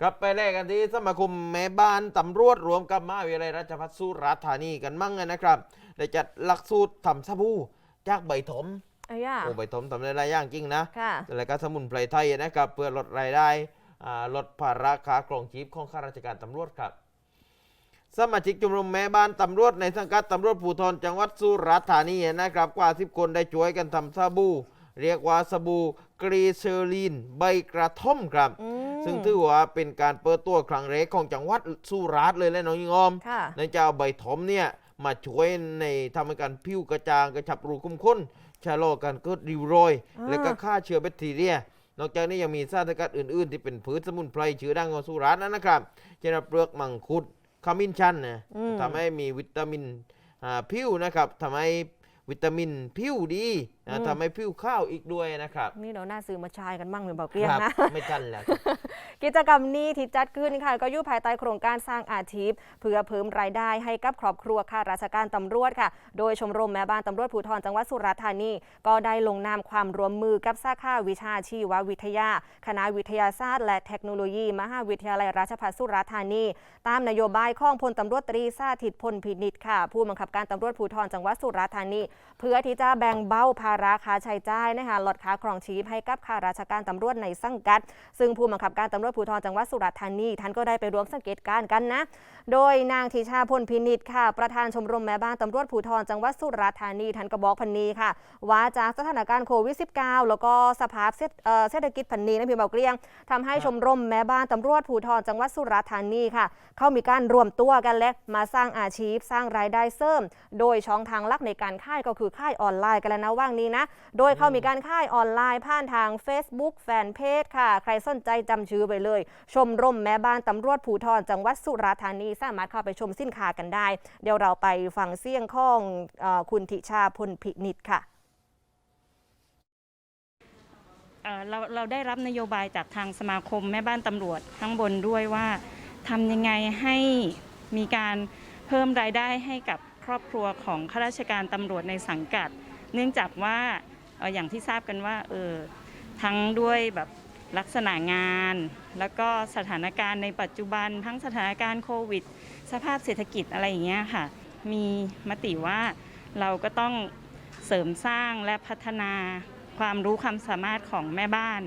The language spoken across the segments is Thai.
กลับไปแรกกันที่สมาคมแม่บ้านตำรวจรวมกับมหาวิทยาลัยราชภัฏสุราษฎร์ธานีกันมั่งนะครับ ได้จัดหลักสูตรทำสบู่จากใบถมอายาโอ้ใบถมทำได้หลายอย่างจริงนะค่ะรายการสมุนไพรไทยนะครับเพื่อลดรายได้อ่าลดภาระค่ากรองชีพของข้าราชการตำรวจครับ สมาชิกชมรมแม่บ้านตำรวจในสังกัดตำรวจภูธรจังหวัดสุราษฎร์ธานีนะครับกว่า 10 คนได้ช่วยกันทำสบู่เรียกว่าสบู่กรีเซอรีนใบกระท่อมครับอืม ซึ่งถือว่าเป็นการเปิดตัวครั้งแรกของจังหวัดสุราษฎร์เลยและน้องยิงออมค่ะในจะเอาใบถมเนี่ยมาช่วยในทำให้การผิวกระจ่างกระชับรูขุมขนชะลอการเกิดริ้วรอยอ่าและก็ฆ่าเชื้อแบคทีเรีย นอกจากนี้ยังมีสารสกัดอื่นๆ ที่เป็นพืชสมุนไพรชื่อดังของสุราษฎร์นั่นนะครับเช่นเปลือกมังคุดขมิ้นชันนะอืมทำให้มีวิตามินอ่าผิวนะครับทำให้วิตามินผิวดี นะทำให้ผิวข้าวอีกด้วยนะครับนี่เราหน้าซื้อมาใชายกันบ้างเลยเบาเกลี้ยงครับนะไม่ทันแล้ว กิจกรรมนี้ที่จัดขึ้นค่ะ ก็อยู่ภายใต้โครงการสร้างอาชีพเพื่อเพิ่มรายได้ให้กับครอบครัวข้าราชการตำรวจค่ะ โดยชมรมแม่บ้านตำรวจภูธรจังหวัดสุราษฎร์ธานีก็ได้ลงนามความร่วมมือกับสาขาวิชาชีววิทยา คณะวิทยาศาสตร์ และเทคโนโลยี มหาวิทยาลัยราชภัฏสุราษฎร์ธานี ตามนโยบายของพลตำรวจตรีสาธิตพลพินิจค่ะ ผู้บังคับการตำรวจภูธรจังหวัดสุราษฎร์ธานี เพื่อที่จะแบ่งเบาภาระค่าใช้จ่ายนะคะลดค่าครองชีพให้กับข้าราชการตำรวจในสังกัด ซึ่งผู้บังคับการตำรวจภูธรจังหวัดสุราษฎร์ธานีท่านก็ได้ไปร่วมสังเกตการณ์กันนะ โดยนางทิชาพลพินิจค่ะ ประธานชมรมแม่บ้านตำรวจภูธรจังหวัดสุราษฎร์ธานีท่านก็บอกพันนีค่ะ ว่าจากสถานการณ์โควิด -19 แล้วก็สภาพเศรษฐกิจพันนีนะพี่เบาเกลี้ยงทำให้ชมรมแม่บ้านตำรวจภูธรจังหวัดสุราษฎร์ธานีค่ะ เขามีการรวมตัวกันและมาสร้างอาชีพสร้างรายได้เสริม โดยช่องทางหลักในการค่ายก็คือค่ายออนไลน์กันแล้วนะว่างนี้นะ โดยเขามีการค่ายออนไลน์ผ่านทาง Facebook แฟนเพจค่ะ ใครสนใจจำชื่อไปเลย ชมรมแม่บ้านตำรวจภูธรจังหวัดสุราษฎร์ธานีสามารถเข้าไปชมสินค้ากันได้ เดี๋ยวเราไปฟังเสียงของอคุณทิชาพลพินิจค่ะเราเราได้รับนโยบายจากทางสมาคมแม่บ้านตำรวจข้างบนด้วยว่าทำยังไงให้มีการเพิ่มรายได้ให้กับครอบครัวของข้าราชการตำรวจในสังกัด เนื่องจากว่าเอ่ออย่างที่ทราบกันว่าเออทั้งด้วยแบบลักษณะงาน แล้วก็สถานการณ์ในปัจจุบัน ทั้งสถานการณ์โควิด สภาพเศรษฐกิจอะไรอย่างเงี้ยค่ะ มีมติว่าเราก็ต้องเสริมสร้างและพัฒนาความรู้ความสามารถของแม่บ้าน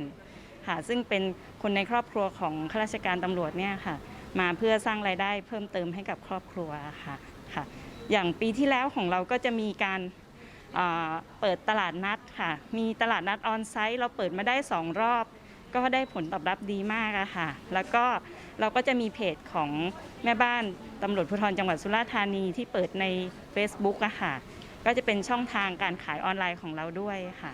ค่ะซึ่งเป็นคนในครอบครัวของข้าราชการตำรวจเนี่ยค่ะ มาเพื่อสร้างรายได้เพิ่มเติมให้กับครอบครัวค่ะค่ะ อย่างปีที่แล้วของเราก็จะมีการ เปิดตลาดนัดค่ะ มีตลาดนัดออนไซต์เราเปิดมาได้สองรอบ ก็ได้ผลตอบรับดีมากอะค่ะ แล้วก็เราก็จะมีเพจของแม่บ้านตำรวจภูธรจังหวัดสุราษฎร์ธานีที่เปิดใน Facebook อะค่ะ ก็จะเป็นช่องทางการขายออนไลน์ของเราด้วยค่ะ